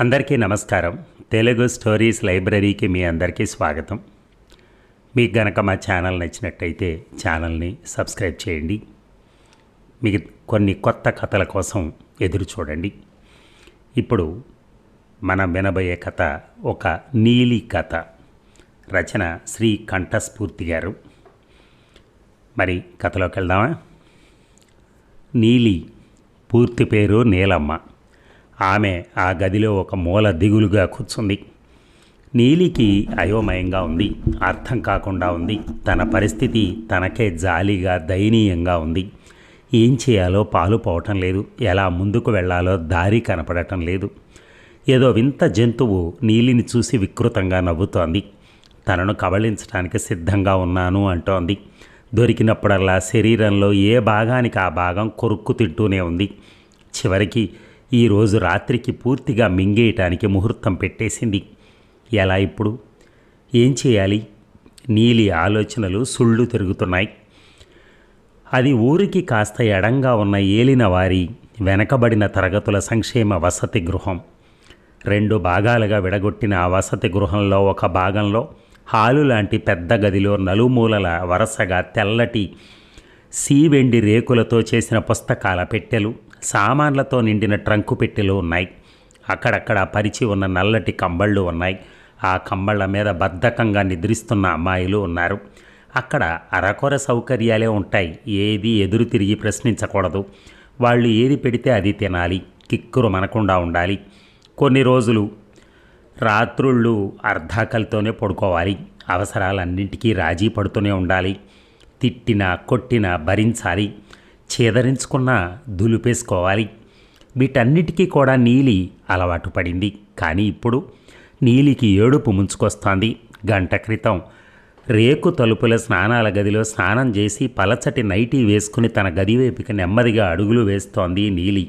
అందరికీ నమస్కారం. తెలుగు స్టోరీస్ లైబ్రరీకి మీ అందరికీ స్వాగతం. మీకు గనక మా ఛానల్ నచ్చినట్టయితే ఛానల్ని సబ్స్క్రైబ్ చేయండి. మీకు కొన్ని కొత్త కథల కోసం ఎదురు చూడండి. ఇప్పుడు మనం వినబోయే కథ ఒక నీలి కథ. రచన శ్రీ కంఠస్ఫూర్తి గారు. మరి కథలోకి వెళ్దామా? నీలి పూర్తి పేరు నీలమ్మ. ఆమె ఆ గదిలో ఒక మూల దిగులుగా కూర్చుంది. నీలికి అయోమయంగా ఉంది. అర్థం కాకుండా ఉంది. తన పరిస్థితి తనకే జాలిగా దయనీయంగా ఉంది. ఏం చేయాలో పాలు పోవటం లేదు. ఎలా ముందుకు వెళ్ళాలో దారి కనపడటం లేదు. ఏదో వింత జంతువు నీలిని చూసి వికృతంగా నవ్వుతోంది. తనను కబళించడానికి సిద్ధంగా ఉన్నాను అంటోంది. దొరికినప్పుడల్లా శరీరంలో ఏ భాగానికి ఆ భాగం కొరుక్కు తింటూనే ఉంది. చివరికి ఈరోజు రాత్రికి పూర్తిగా మింగేయటానికి ముహూర్తం పెట్టేసింది. ఎలా ఇప్పుడు? ఏం చేయాలి? నీలి ఆలోచనలు సుళ్ళు తిరుగుతున్నాయి. అది ఊరికి కాస్త ఎడంగా ఉన్న ఏలిన వారి వెనకబడిన తరగతుల సంక్షేమ వసతి గృహం. రెండు భాగాలుగా విడగొట్టిన ఆ వసతి గృహంలో ఒక భాగంలో హాలు లాంటి పెద్ద గదిలో నలుమూలల వరుసగా తెల్లటి సీవెండి రేకులతో చేసిన పుస్తకాల పెట్టెలు సామాన్లతో నిండిన ట్రంకు పెట్టెలు ఉన్నాయి. అక్కడక్కడ పరిచి ఉన్న నల్లటి కంబళ్ళు ఉన్నాయి. ఆ కంబళ్ళ మీద బద్ధకంగా నిద్రిస్తున్న అమ్మాయిలు ఉన్నారు. అక్కడ అరకొర సౌకర్యాలే ఉంటాయి. ఏది ఎదురు తిరిగి ప్రశ్నించకూడదు. వాళ్ళు ఏది పెడితే అది తినాలి. కిక్కురు మనకుండా ఉండాలి. కొన్ని రోజులు రాత్రుళ్ళు అర్ధాకలితోనే పడుకోవాలి. అవసరాలన్నింటికీ రాజీ పడుతూనే ఉండాలి. తిట్టినా కొట్టినా భరించాలి. చేదరించుకున్న దులిపేసుకోవాలి. వీటన్నిటికీ కూడా నీలి అలవాటు పడింది. కానీ ఇప్పుడు నీలికి ఏడుపు ముంచుకొస్తోంది. గంట క్రితం రేకు తలుపుల స్నానాల గదిలో స్నానం చేసి పలచటి నైటీ వేసుకుని తన గది వైపుకి నెమ్మదిగా అడుగులు వేస్తోంది నీలి.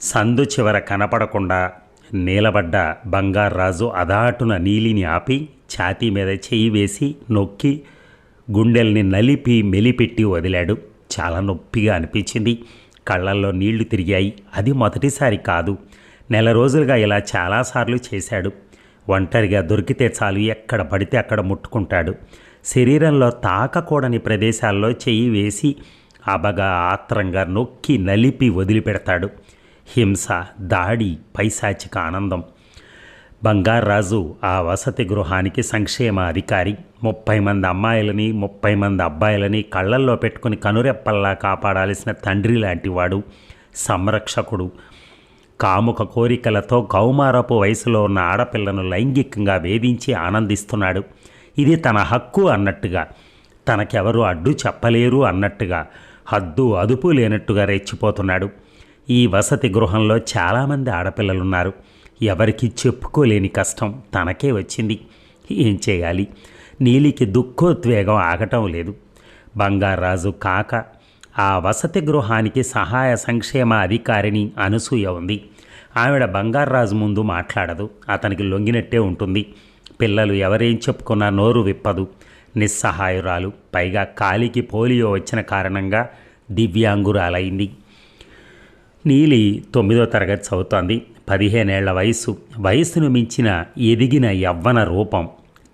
సందు చివర కనపడకుండా నీలబడ్డ బంగారాజు అదాటున నీలిని ఆపి ఛాతీ మీద చెయ్యి వేసి నొక్కి గుండెల్ని నలిపి మెలిపెట్టి వదిలాడు. చాలా నొప్పిగా అనిపించింది. కళ్ళల్లో నీళ్ళు తిరిగాయి. అది మొదటిసారి కాదు. నెల రోజులుగా ఇలా చాలాసార్లు చేశాడు. ఒంటరిగా దొరికితే చాలు ఎక్కడ పడితే అక్కడ ముట్టుకుంటాడు. శరీరంలో తాకకూడని ప్రదేశాల్లో చెయ్యి వేసి అబగా ఆత్రంగా నొక్కి నలిపి వదిలిపెడతాడు. హింస దాడి పైశాచిక ఆనందం. బంగారాజు ఆ వసతి గృహానికి సంక్షేమ అధికారి. ముప్పై మంది అమ్మాయిలని ముప్పై మంది అబ్బాయిలని కళ్ళల్లో పెట్టుకుని కనురెప్పల్లా కాపాడాల్సిన తండ్రి లాంటివాడు సంరక్షకుడు. కాముక కోరికలతో కౌమారపు వయసులో ఉన్న ఆడపిల్లను లైంగికంగా వేధించి ఆనందిస్తున్నాడు. ఇది తన హక్కు అన్నట్టుగా తనకెవరు అడ్డు చెప్పలేరు అన్నట్టుగా హద్దు అదుపు లేనట్టుగా రెచ్చిపోతున్నాడు. ఈ వసతి గృహంలో చాలామంది ఆడపిల్లలున్నారు. ఎవరికి చెప్పుకోలేని కష్టం తనకే వచ్చింది. ఏం చేయాలి? నీలికి దుఃఖోద్వేగం ఆగటం లేదు. బంగారాజు కాక ఆ వసతి గృహానికి సహాయ సంక్షేమ అధికారిని అనసూయ ఉంది. ఆవిడ బంగారాజు ముందు మాట్లాడదు. అతనికి లొంగినట్టే ఉంటుంది. పిల్లలు ఎవరేం చెప్పుకున్నా నోరు విప్పదు. నిస్సహాయురాలు. పైగా కాలికి పోలియో వచ్చిన కారణంగా దివ్యాంగురాలైంది. నీలి తొమ్మిదో తరగతి చదువుతోంది. పదిహేనేళ్ళ వయసు వయసును మించిన ఎదిగిన యవ్వన రూపం.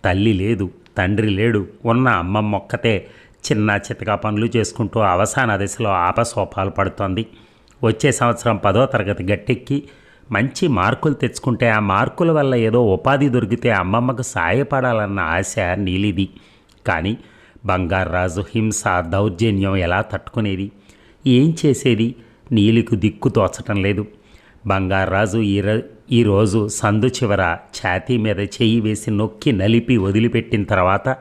తల్లి లేదు తండ్రి లేడు. ఉన్న అమ్మమ్మ ఒక్కతే చిన్న చితకా పనులు చేసుకుంటూ అవసాన దశలో ఆపసోపాలు పడుతోంది. వచ్చే సంవత్సరం పదో తరగతి గట్టెక్కి మంచి మార్కులు తెచ్చుకుంటే ఆ మార్కుల వల్ల ఏదో ఉపాధి దొరికితే అమ్మమ్మకు సాయపడాలన్న ఆశ నీలిది. కానీ బంగారాజు హింస దౌర్జన్యం ఎలా తట్టుకునేది? ఏం చేసేది? నీలికి దిక్కు తోచటం లేదు. బంగారాజు ఈర ఈరోజు సందు చివర ఛాతీ మీద చెయ్యి వేసి నొక్కి నలిపి వదిలిపెట్టిన తర్వాత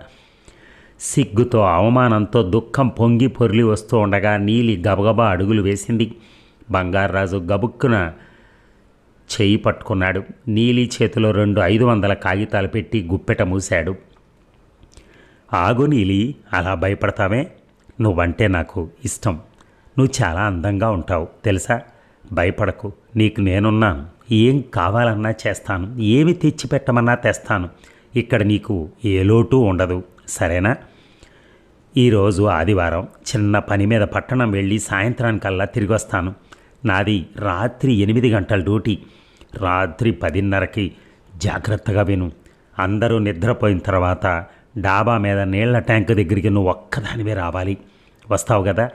సిగ్గుతో అవమానంతో దుఃఖం పొంగి పొర్లి వస్తూ ఉండగా నీలి గబగబా అడుగులు వేసింది. బంగారాజు గబుక్కున చెయ్యి పట్టుకున్నాడు. నీలి చేతిలో రెండు ఐదు వందల కాగితాలు పెట్టి గుప్పెట మూశాడు. ఆగు నీలి అలా భయపడతావే? నువ్వంటే నాకు ఇష్టం. నువ్వు చాలా అందంగా ఉంటావు తెలుసా? భయపడకు. నీకు నేనున్నాను. ఏం కావాలన్నా చేస్తాను. ఏమి తెచ్చిపెట్టమన్నా తెస్తాను. ఇక్కడ నీకు ఏ లోటు ఉండదు. సరేనా? ఈరోజు ఆదివారం చిన్న పని మీద పట్టణం వెళ్ళి సాయంత్రానికల్లా తిరిగి వస్తాను నాది రాత్రి ఎనిమిది గంటల డ్యూటీ. రాత్రి పదిన్నరకి జాగ్రత్తగా విను. అందరూ నిద్రపోయిన తర్వాత డాబా మీద నీళ్ళ ట్యాంక్ దగ్గరికి నువ్వు ఒక్కదానివే రావాలి. వస్తావు కదా?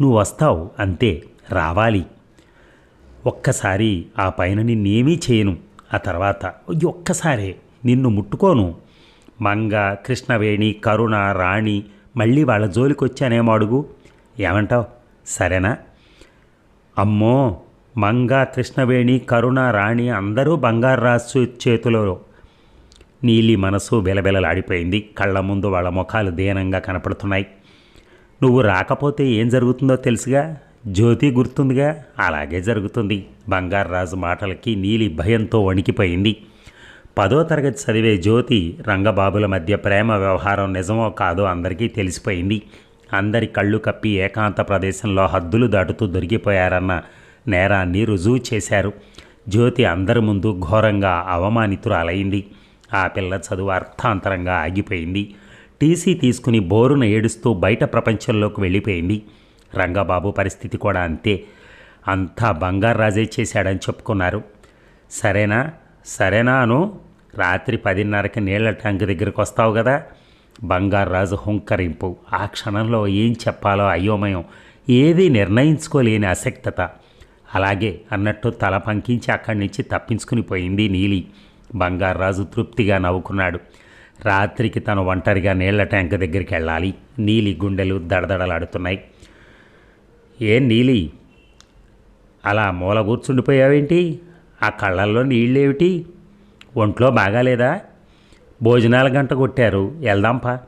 నువ్వు వస్తావు అంతే రావాలి. ఒక్కసారి ఆ పైన నిన్నేమీ చేయను. ఆ తర్వాత ఒక్కసారే నిన్ను ముట్టుకోను. మంగ కృష్ణవేణి కరుణ రాణి మళ్ళీ వాళ్ళ జోలికి వచ్చానేమో అడుగు. ఏమంటావు? సరేనా? అమ్మో మంగ కృష్ణవేణి కరుణ రాణి అందరూ బంగారు రాసు చేతిలో నీలి మనసు బెలబెలలాడిపోయింది కళ్ళ ముందు వాళ్ళ ముఖాలు దీనంగా కనపడుతున్నాయి. నువ్వు రాకపోతే ఏం జరుగుతుందో తెలుసుగా? జ్యోతి గుర్తుందిగా? అలాగే జరుగుతుంది. బంగారరాజు మాటలకి నీలి భయంతో వణికిపోయింది. పదో తరగతి చదివే జ్యోతి రంగబాబుల మధ్య ప్రేమ వ్యవహారం నిజమో కాదో అందరికీ తెలిసిపోయింది. అందరి కళ్ళు కప్పి ఏకాంత ప్రదేశంలో హద్దులు దాటుతూ దొరికిపోయారన్న నేరాన్ని రుజువు చేశారు. జ్యోతి అందరి ముందు ఘోరంగా అవమానితురాలైంది. ఆ పిల్ల చదువు అర్థాంతరంగా ఆగిపోయింది. టీసీ తీసుకుని బోరున ఏడుస్తూ బయట ప్రపంచంలోకి వెళ్ళిపోయింది. రంగబాబు పరిస్థితి కూడా అంతే. అంతా బంగారాజే చేశాడని చెప్పుకున్నారు. సరేనా? సరేనా అను? రాత్రి పదిన్నరకి నీళ్ళ ట్యాంక్ దగ్గరికి వస్తావు కదా? బంగారాజు హుంకరింపు. ఆ క్షణంలో ఏం చెప్పాలో అయోమయం. ఏది నిర్ణయించుకోలేని అసక్తత అలాగే అన్నట్టు తల పంకించి అక్కడి నుంచి తప్పించుకుని పోయింది నీలి. బంగారాజు తృప్తిగా నవ్వుకున్నాడు. రాత్రికి తను ఒంటరిగా నీళ్ళ ట్యాంక్ దగ్గరికి వెళ్ళాలి. నీలి గుండెలు దడదడలాడుతున్నాయి. ఏం నీలి అలా మూల కూర్చుండిపోయావేంటి? ఆ కళ్ళల్లో నీళ్ళేమిటి? ఒంట్లో బాగాలేదా? భోజనాల గంట కొట్టారు. వెళ్దాంపా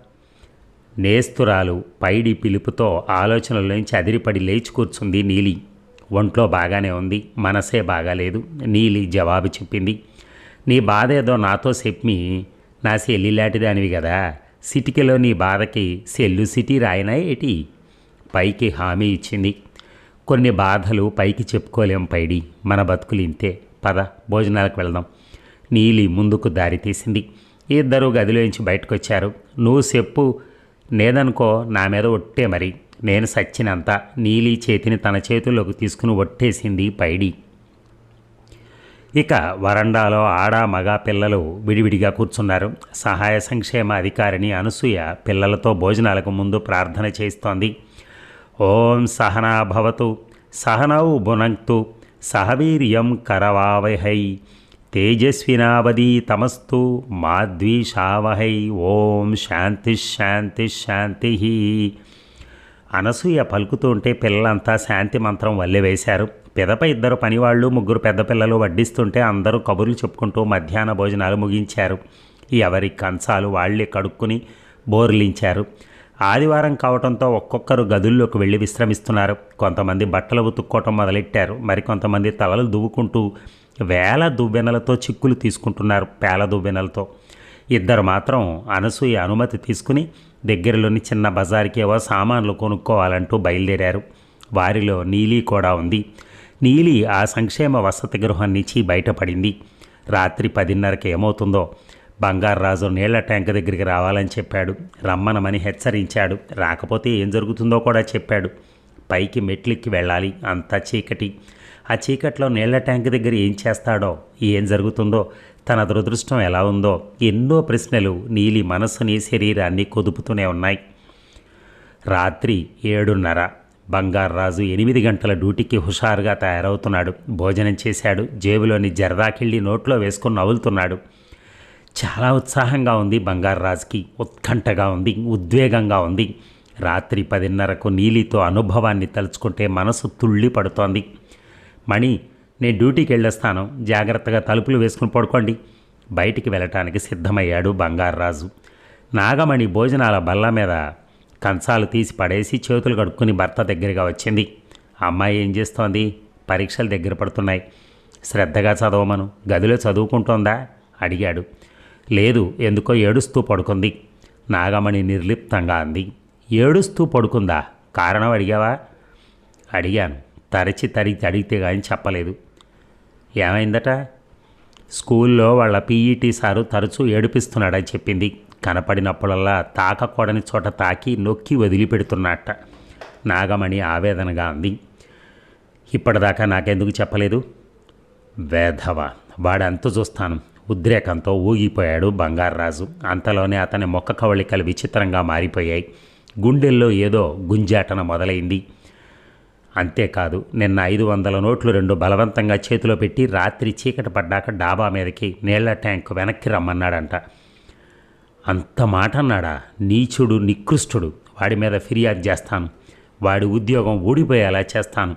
నేస్తురాలు పైడి పిలుపుతో ఆలోచనలోంచి అదిరిపడి లేచి కూర్చుంది నీలి. ఒంట్లో బాగానే ఉంది. మనసే బాగాలేదు నీలి జవాబు చెప్పింది. నీ బాధ ఏదో నాతో చెప్పి నా సెల్లి లాంటిదానివి కదా. సిటికిలో నీ బాధకి సెల్లు సిటీ రాయనా ఏటి? పైకి హామీ ఇచ్చింది. కొన్ని బాధలు పైకి చెప్పుకోలేం పైడి. మన బతుకులు ఇంతే. పద భోజనాలకు వెళ్దాం. నీలి ముందుకు దారి తీసింది. ఇద్దరు గదిలోంచి బయటకు వచ్చారు నువ్వు చెప్పు. నేదనుకో నా మీద ఒట్టే మరి. నేను సచ్చినంత నీలి చేతిని తన చేతుల్లోకి తీసుకుని ఒట్టేసింది పైడి. ఇక వరండాలో ఆడ మగ పిల్లలు విడివిడిగా కూర్చున్నారు. సహాయ సంక్షేమ అధికారిని అనసూయ పిల్లలతో భోజనాలకు ముందు ప్రార్థన చేస్తోంది. ఓం సహనా భవతు సహనౌ భునక్తు సహవీర్యం కరవావహై తేజస్వినావధి తమస్తు మాద్వీషావహై ఓం శాంతి శాంతి శాంతి. అనసూయ పలుకుతూ ఉంటే పిల్లలంతా శాంతి మంత్రం వల్లె వేశారు. పిదప ఇద్దరు పనివాళ్ళు ముగ్గురు పెద్ద పిల్లలు వడ్డిస్తుంటే అందరూ కబుర్లు చెప్పుకుంటూ మధ్యాహ్న భోజనాలు ముగించారు. ఎవరి కంచాలు వాళ్ళే కడుక్కుని బోర్లించారు. ఆదివారం కావడంతో ఒక్కొక్కరు గదుల్లోకి వెళ్ళి విశ్రమిస్తున్నారు. కొంతమంది బట్టలు ఉతుక్కోవటం మొదలెట్టారు. మరికొంతమంది తలలు దువ్వుకుంటూ వేల దువ్వెనలతో చిక్కులు తీసుకుంటున్నారు పేల దువ్వెనలతో. ఇద్దరు మాత్రం అనసూయ అనుమతి తీసుకుని దగ్గరలోని చిన్న బజార్కి ఏవో సామాన్లు కొనుక్కోవాలంటూ బయలుదేరారు. వారిలో నీలి కూడా ఉంది. నీలి ఆ సంక్షేమ వసతి గృహం నుంచి బయటపడింది. రాత్రి పదిన్నరకి ఏమవుతుందో? బంగారాజు నీళ్ళ ట్యాంక్ దగ్గరికి రావాలని చెప్పాడు. రమ్మనమని హెచ్చరించాడు. రాకపోతే ఏం జరుగుతుందో కూడా చెప్పాడు. పైకి మెట్లెక్కి వెళ్ళాలి. అంతా చీకటి. ఆ చీకట్లో నీళ్ళ ట్యాంక్ దగ్గర ఏం చేస్తాడో? ఏం జరుగుతుందో? తన దురదృష్టం ఎలా ఉందో? ఎన్నో ప్రశ్నలు నీలి మనసుని శరీరాన్ని కొదుపుతూనే ఉన్నాయి. రాత్రి ఏడున్నర. బంగారాజు ఎనిమిది గంటల డ్యూటీకి హుషారుగా తయారవుతున్నాడు. భోజనం చేశాడు. జేబులోని జరదాకిళ్ళి నోట్లో వేసుకుని నవ్వులుతున్నాడు. చాలా ఉత్సాహంగా ఉంది బంగారాజుకి ఉత్కంఠగా ఉంది. ఉద్వేగంగా ఉంది. రాత్రి పదిన్నరకు నీలితో అనుభవాన్ని తలుచుకుంటే మనసు తుళ్ళి పడుతోంది. మణి నేను డ్యూటీకి వెళ్ళొస్తాను. జాగ్రత్తగా తలుపులు వేసుకుని పడుకోండి. బయటికి వెళ్ళటానికి సిద్ధమయ్యాడు బంగారాజు నాగమణి భోజనాల బల్ల మీద కంచాలు తీసి పడేసి చేతులు కడుక్కుని భర్త దగ్గరగా వచ్చింది. అమ్మాయి ఏం చేస్తోంది? పరీక్షలు దగ్గర పడుతున్నాయి. శ్రద్ధగా చదవమను. గదిలో చదువుకుంటోందా? అడిగాడు. లేదు ఎందుకో ఏడుస్తూ పడుకుంది. నాగమణి నిర్లిప్తంగా అంది. ఏడుస్తూ పడుకుందా? కారణం అడిగావా? అడిగాను. తరచి తరిచి అడిగితే కానీ చెప్పలేదు. ఏమైందట? స్కూల్లో వాళ్ళ పీఈటీ సారు తరచూ ఏడిపిస్తున్నాడని చెప్పింది. కనపడినప్పుడల్లా తాకకూడని చోట తాకి నొక్కి వదిలిపెడుతున్నట్ట. నాగమణి ఆవేదనగా అంది. ఇప్పటిదాకా నాకెందుకు చెప్పలేదు? వేధవ వాడంత చూస్తాను. ఉద్రేకంతో ఊగిపోయాడు బంగారరాజు. అంతలోనే అతని మొక్క కవళికలు విచిత్రంగా మారిపోయాయి. గుండెల్లో ఏదో గుంజాటన మొదలైంది. అంతేకాదు నిన్న ఐదు వందల నోట్లు రెండు బలవంతంగా చేతిలో పెట్టి రాత్రి చీకటి పడ్డాక డాబా మీదకి నీళ్ళ ట్యాంక్ వెనక్కి రమ్మన్నాడంట. అంత మాట అన్నాడా? నీచుడు నికృష్టుడు. వాడి మీద ఫిర్యాదు చేస్తాను. వాడి ఉద్యోగం ఊడిపోయేలా చేస్తాను.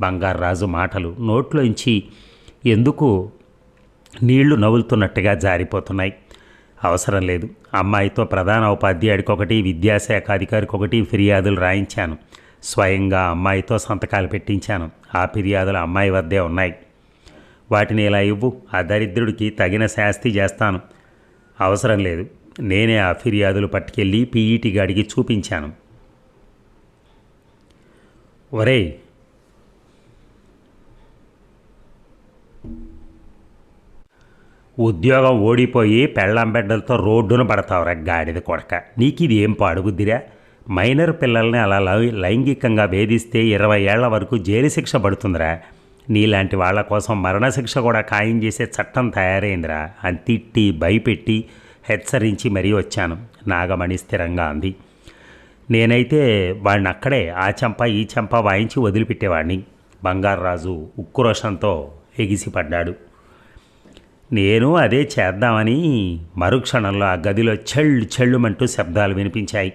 బంగారరాజు మాటలు నోట్లోంచి ఎందుకు నీళ్ళు నవ్వులుతున్నట్టుగా జారిపోతున్నాయి. అవసరం లేదు. అమ్మాయితో ప్రధాన ఉపాధ్యాయుడికి ఒకటి విద్యాశాఖ అధికారికి ఒకటి ఫిర్యాదులు రాయించాను. స్వయంగా అమ్మాయితో సంతకాలు పెట్టించాను. ఆ ఫిర్యాదులు అమ్మాయి వద్దే ఉన్నాయి. వాటిని ఇలా ఇవ్వు. ఆ దరిద్రుడికి తగిన శాస్తి చేస్తాను. అవసరం లేదు. నేనే ఆ ఫిర్యాదులు పట్టుకెళ్ళి పీఈటీ గాడికి చూపించాను. ఒరేయ్! ఉద్యోగం ఓడిపోయి పెళ్ళాం బిడ్డలతో రోడ్డున పడతావురా గాడిద కొడక. నీకు ఇది ఏం పాడుబుద్దిరా? మైనర్ పిల్లల్ని అలా లైంగికంగా వేధిస్తే ఇరవై ఏళ్ళ వరకు జైలు శిక్ష పడుతుందిరా. నీలాంటి వాళ్ళ కోసం మరణశిక్ష కూడా ఖాయం చేసే చట్టం తయారైందిరా. అని తిట్టి భయపెట్టి హెచ్చరించి మరీ వచ్చాను. నాగమణి స్థిరంగా అంది. నేనైతే వాడిని అక్కడే ఆ చెంప ఈ చెంప వాయించి వదిలిపెట్టేవాడిని బంగారరాజు ఉక్రోషంతో ఎగిసిపడ్డాడు. నేను అదే చేద్దామని మరుక్షణంలో ఆ గదిలో చెళ్ళు చెళ్ళుమంటూ శబ్దాలు వినిపించాయి.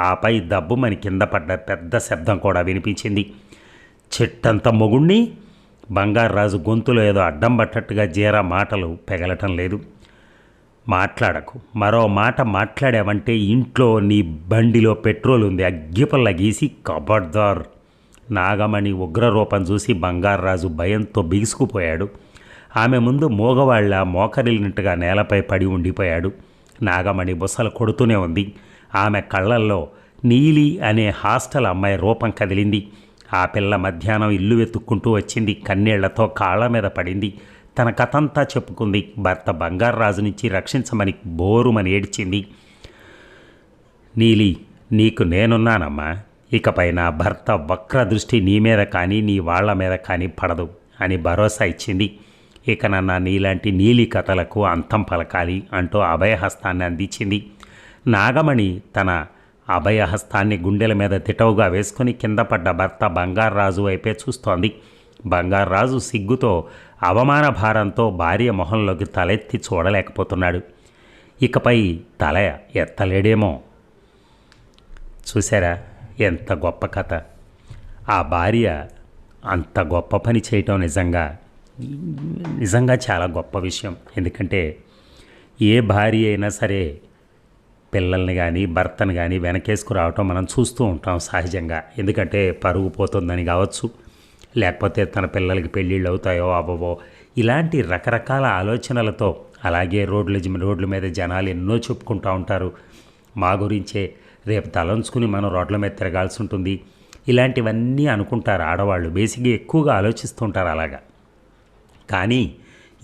ఆపై దబ్బు మన కింద పడ్డ పెద్ద శబ్దం కూడా వినిపించింది. చెట్టంత మొగుణ్ణి? బంగారరాజు గొంతులో ఏదో అడ్డం పట్టట్టుగా జీరా మాటలు పెగలటం లేదు. మాట్లాడకు. మరో మాట మాట్లాడావంటే ఇంట్లో నీ బండిలో పెట్రోల్ ఉంది. అగ్గిపల్ల గీసి కబడ్దార్. నాగమణి ఉగ్రరూపం చూసి బంగారరాజు భయంతో బిగుసుకుపోయాడు. ఆమె ముందు మోగవాళ్ళ మోకరిల్లినట్టుగా నేలపై పడి ఉండిపోయాడు. నాగమణి బుసలు కొడుతూనే ఉంది. ఆమె కళ్ళల్లో నీలి అనే హాస్టల్ అమ్మాయి రూపం కదిలింది. ఆ పిల్ల మధ్యాహ్నం ఇల్లు వెతుక్కుంటూ వచ్చింది. కన్నీళ్ళతో కాళ్ళ మీద పడింది. తన కథంతా చెప్పుకుంది. భర్త బంగారరాజు నుంచి రక్షించమని బోరుమని ఏడ్చింది. నీలి నీకు నేనున్నానమ్మా. ఇకపై నా భర్త వక్ర దృష్టి నీ మీద కానీ నీ వాళ్ళ మీద కానీ పడదు అని భరోసా ఇచ్చింది. ఇక నన్న నీలాంటి నీలి కథలకు అంతం పలకాలి అంటూ అభయహస్తాన్ని అందించింది. నాగమణి తన అభయహస్తాన్ని గుండెల మీద తిటవుగా వేసుకుని కింద పడ్డ భర్త బంగారరాజు వైపే చూస్తోంది. బంగారరాజు సిగ్గుతో అవమాన భారంతో భార్య మొహంలోకి తలెత్తి చూడలేకపోతున్నాడు. ఇకపై తల ఎత్తలేడేమో. చూసారా ఎంత గొప్ప కథ. ఆ భార్య అంత గొప్ప పని చేయటం నిజంగా నిజంగా చాలా గొప్ప విషయం. ఎందుకంటే ఏ భార్య అయినా సరే పిల్లల్ని కానీ భర్తను కానీ వెనకేసుకు రావటం మనం చూస్తూ ఉంటాం సహజంగా. ఎందుకంటే పరుగు పోతుందని కావచ్చు. లేకపోతే తన పిల్లలకి పెళ్ళిళ్ళు అవుతాయో అవ్వవో ఇలాంటి రకరకాల ఆలోచనలతో అలాగే రోడ్ల రోడ్ల మీద జనాలు ఎన్నో చెప్పుకుంటూ ఉంటారు. మా గురించే రేపు తలంచుకుని మనం రోడ్ల మీద తిరగాల్సి ఉంటుంది. ఇలాంటివన్నీ అనుకుంటారు ఆడవాళ్ళు. బేసిక్గా ఎక్కువగా ఆలోచిస్తుంటారు అలాగా. కానీ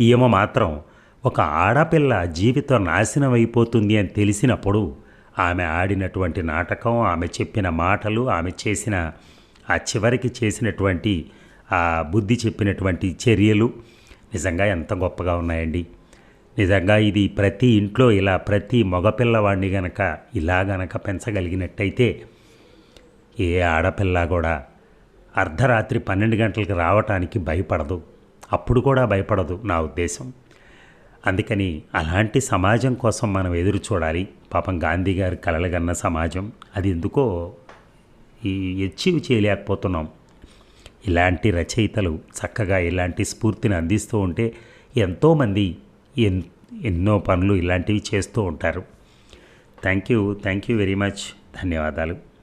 ఈమె మాత్రం ఒక ఆడపిల్ల జీవితం నాశనం అయిపోతుంది అని తెలిసినప్పుడు ఆమె ఆడినటువంటి నాటకం ఆమె చెప్పిన మాటలు ఆమె చేసిన ఆ చివరికి చేసినటువంటి ఆ బుద్ధి చెప్పినటువంటి చర్యలు నిజంగా ఎంత గొప్పగా ఉన్నాయండి. నిజంగా ఇది ప్రతి ఇంట్లో ఇలా ప్రతి మగపిల్లవాడిని గనక ఇలా గనక పెంచగలిగినట్టయితే ఏ ఆడపిల్ల కూడా అర్ధరాత్రి పన్నెండు గంటలకు రావటానికి భయపడదు. అప్పుడు కూడా భయపడదు నా ఉద్దేశం. అందుకని అలాంటి సమాజం కోసం మనం ఎదురు చూడాలి. పాపం గాంధీ గారి కలలుగన్న సమాజం. అది ఎందుకో ఈ అచీవ్ చేయలేకపోతున్నాం. ఇలాంటి రచయితలు చక్కగా ఇలాంటి స్ఫూర్తిని అందిస్తూ ఉంటే ఎంతోమంది ఎన్ ఎన్నో పనులు ఇలాంటివి చేస్తూ ఉంటారు. Thank you thank you very much. ధన్యవాదాలు.